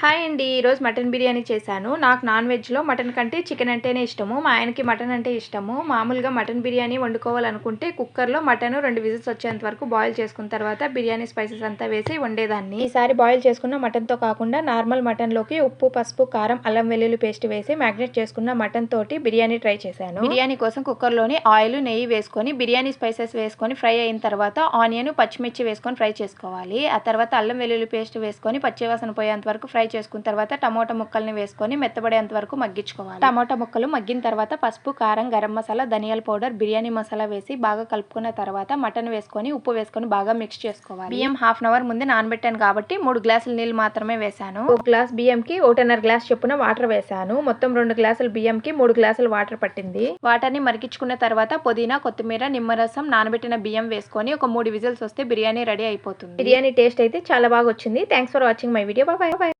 Hi అండి ఈరోజు mutton biryani చేశాను. నాకు నాన్ వెజ్లో మటన్ కంటే చికెన్ అంటేనే ఇష్టము. మా ఆయనకి మటన్ అంటే ఇష్టము. మామూలుగా మటన్ బిర్యానీ వండుకోవాలనుకుంటే కుక్కర్లో మటన్ రెండు విజిల్స్ వచ్చేంత వరకు బాయిల్ చేసుకున్న తర్వాత బిర్యానీ స్పైసెస్ అంతా వేసి వండేదాన్ని. ఈసారి బాయిల్ చేసుకున్న మటన్తో కాకుండా నార్మల్ మటన్లోకి ఉప్పు పసుపు కారం అల్లం వెల్లుల్లి పేస్ట్ వేసి మ్యాగ్నెట్ చేసుకున్న మటన్ తోటి బిర్యానీ ట్రై చేశాను. బిర్యానీ కోసం కుక్కర్లోని ఆయిల్ నెయ్యి వేసుకొని బిర్యానీ స్పైసెస్ వేసుకొని ఫ్రై అయిన తర్వాత ఆనియన్ పచ్చిమిర్చి వేసుకొని ఫ్రై చేసుకోవాలి. ఆ తర్వాత అల్లం వెల్లుల్లి పేస్ట్ వేసుకొని పచ్చివాసన పోయేంత వరకు ఫ్రై చేసుకున్న తర్వాత టమోటా ముక్కల్ని వేసుకొని మెత్తబడేంత వరకు మగ్గించుకోవాలి. టమోటా ముక్కలు మగ్గిన తర్వాత పసుపు కారం గరం మసాలా ధనియాల పౌడర్ బిర్యానీ మసాలా వేసి బాగా కలుపుకున్న తర్వాత మటన్ వేసుకొని ఉప్పు వేసుకొని బాగా మిక్స్ చేసుకోవాలి. బియ్యం హాఫ్ అన్ అవర్ ముందే నానబెట్టాను కాబట్టి మూడు గ్లాసుల నీళ్ళు మాత్రమే వేశాను. ఒక గ్లాస్ బియ్యంకి ఒకటిన్నర గ్లాస్ చొప్పున వాటర్ వేశాను. మొత్తం రెండు గ్లాసుల బియ్యంకి మూడు గ్లాసులు వాటర్ పట్టింది. వాటర్ని మరిగించుకున్న తర్వాత పుదీనా కొత్తిమీర నిమ్మరసం నానబెట్టిన బియ్యం వేసుకొని ఒక మూడు విజిల్స్ వస్తే బిర్యానీ రెడీ అయిపోతుంది. బిర్యానీ టేస్ట్ అయితే చాలా బాగా వచ్చింది. Thanks for watching my video bye bye